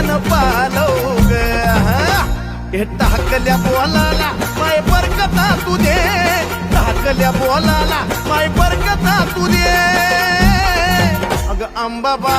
मन पालव हे टाकल्या बोलाला माय बरकता तू दे. टाकल्या बोलाला माय बरकता तू दे. अग अंबाबा.